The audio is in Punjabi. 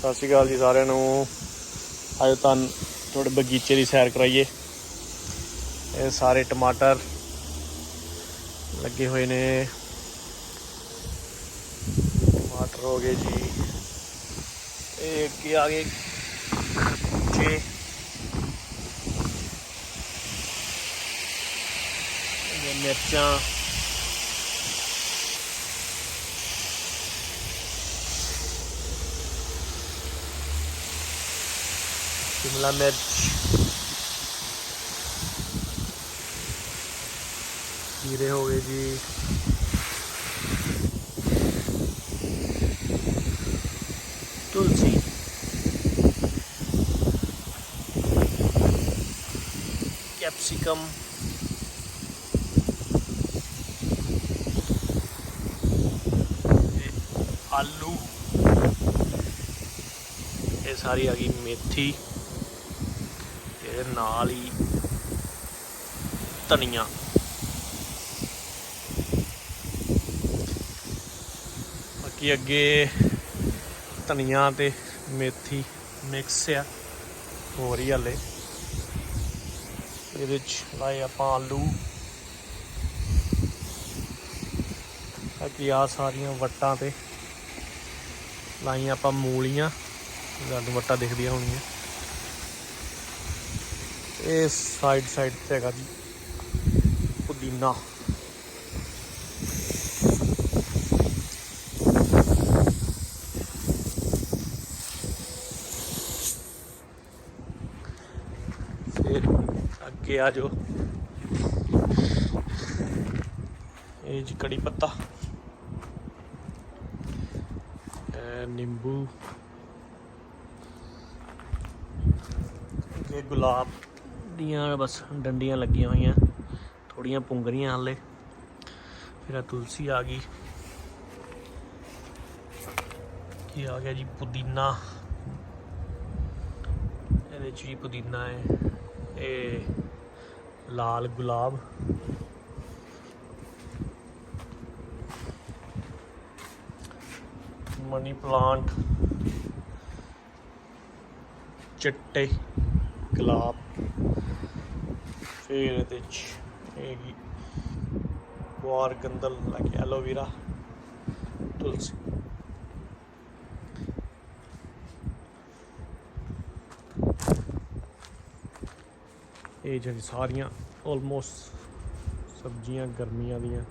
ਸਤਿ ਸ਼੍ਰੀ ਅਕਾਲ ਜੀ ਸਾਰਿਆਂ ਨੂੰ। ਅੱਜ ਤੁਹਾਨੂੰ ਤੁਹਾਡੇ ਬਗੀਚੇ ਦੀ ਸੈਰ ਕਰਾਈਏ। ਇਹ ਸਾਰੇ ਟਮਾਟਰ ਲੱਗੇ ਹੋਏ ਨੇ। ਟਮਾਟਰ ਹੋ ਗਏ ਜੀ। ਇਹ ਅੱਗੇ ਆ ਗਏ। ਛੇ ਮਿਰਚਾਂ। ਸ਼ਿਮਲਾ ਮਿਰਚ ਖੀਰੇ ਹੋ ਗਏ ਜੀ ਤੁਲਸੀ ਕੈਪਸਿਕਮ ਤੇ ਆਲੂ ਇਹ ਸਾਰੀ ਆ ਗਈ ਮੇਥੀ ਤੇ ਨਾਲ ਹੀ ਧਨੀਆ। ਬਾਕੀ ਅੱਗੇ ਧਨੀਆ ਤੇ ਮੇਥੀ ਮਿਕਸ ਆ ਹੋ ਰਹੀ ਹਲੇ। ਇਹਦੇ ਚ ਲਾਏ ਆਪਾਂ ਆਲੂ। ਬਾਕੀ ਆ ਸਾਰੀਆਂ ਵੱਟਾਂ ਤੇ ਲਾਈਆਂ ਆਪਾਂ ਮੂਲੀਆਂ। ਤੁਹਾਨੂੰ ਵੱਟਾਂ ਦਿਖਦੀਆਂ ਹੋਣੀਆਂ। ਇਹ ਸਾਈਡ ਸਾਈਡ ਤੇ ਹੈਗਾ ਜੀ। ਪੁਦੀਨਾ। ਫਿਰ ਅੱਗੇ ਆ ਜਾਓ। ਇਹ ਜੀ ਕੜੀ ਪੱਤਾ। ਨਿੰਬੂ। ਇਹ ਗੁਲਾਬ। ਦੀਆਂ ਬਸ ਡੰਡੀਆਂ ਲੱਗੀਆਂ ਹੋਈਆਂ ਥੋੜੀਆਂ ਪੁੰਗਰੀਆਂ ਹਾਲੇ। ਫਿਰ ਆ ਤੁਲਸੀ ਆ ਗਈ। ਕੀ ਆ ਗਿਆ ਜੀ ਪੁਦੀਨਾ। ਇਹਦੇ ਚ ਜੀ ਪੁਦੀਨਾ ਹੈ। ਇਹ ਲਾਲ ਗੁਲਾਬ। Money plant. ਚਿੱਟੇ ਗੁਲਾਬ। ਫਿਰ ਇਹਦੇ ਚ ਹੈਗੀ ਗੁਆਰ ਗੰਦਲ ਲੱਗੇ ਐਲੋਵੇਰਾ ਤੁਲਸੀ। ਇਹ ਜਿਹੜੀ ਸਾਰੀਆਂ ਆਲਮੋਸਟ ਸਬਜ਼ੀਆਂ ਗਰਮੀਆਂ ਦੀਆਂ